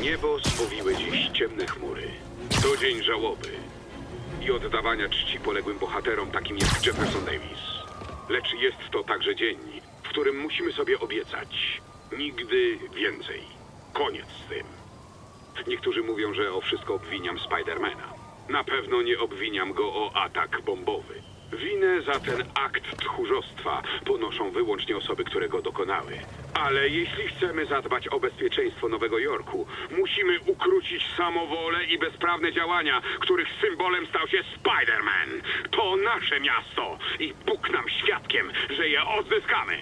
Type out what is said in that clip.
Niebo spowiły dziś ciemne chmury. To dzień żałoby i oddawania czci poległym bohaterom, takim jak Jefferson Davis. Lecz jest to także dzień, w którym musimy sobie obiecać nigdy więcej. Koniec z tym. Niektórzy mówią, że o wszystko obwiniam Spidermana. Na pewno nie obwiniam go o atak bombowy. Winę za ten akt tchórzostwa ponoszą wyłącznie osoby, które go dokonały. Ale jeśli chcemy zadbać o bezpieczeństwo Nowego Jorku, musimy ukrócić samowolę i bezprawne działania, których symbolem stał się Spider-Man. To nasze miasto i Bóg nam świadkiem, że je odzyskamy.